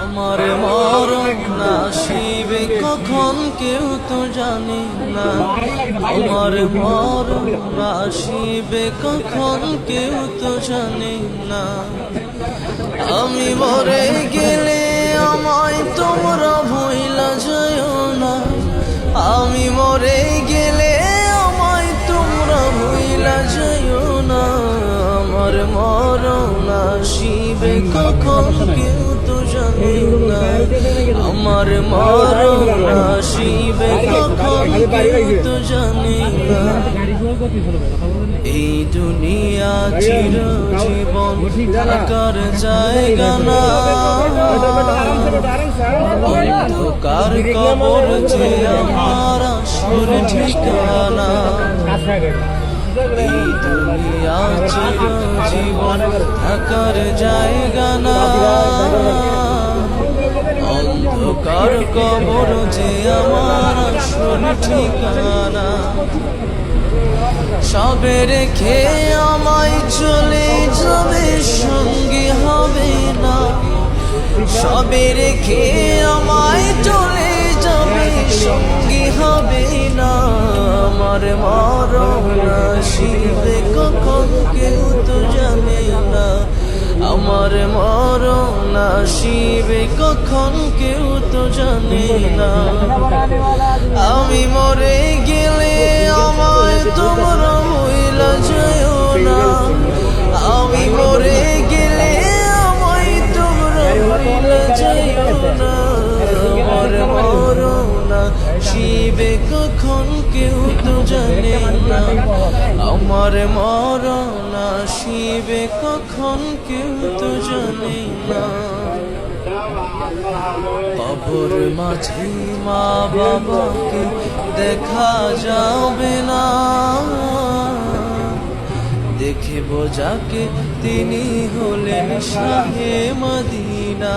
আমার মরণ নাসিবে কখন কেউ তো জানে না। আমার মরণ নাসিবে কখন কেউ তো জানে না। আমি মরে গেলে আমায় তোমরা ভইলা যাও না। আমি মরে গেলে আমায় তোমরা ভইলা যাও না। আমার মরণ আসিবে কখন কেউ তো আমার মরণ আসিবে কখন জানে না। এই দুনিয়া চির জীবন থাকার জায়গা না। অন্ধকার কবর যে আমার আসল ঠিকানা। এই দুনিয়া চির জীবন থাকার জায়গা না। কবর যে আমার আসল ঠিকানা। সবে রেখে আমায় চলে যাবে, সঙ্গী হবে না। সবে রেখে আমায় চলে যাবে, সঙ্গী হবে না। আমার মরণ আসিবে কখন কেউ তো আসিবে কখন কেউ তো জানে না। শিবে কখন কেউ তো জানে না। আমার মরনা শিবে কখন কেউ তো জানে না। কবর মাঝে মা বাবাকে দেখা যাবে না। দেখে যাকে তিনি হলেন শাহে মদিনা।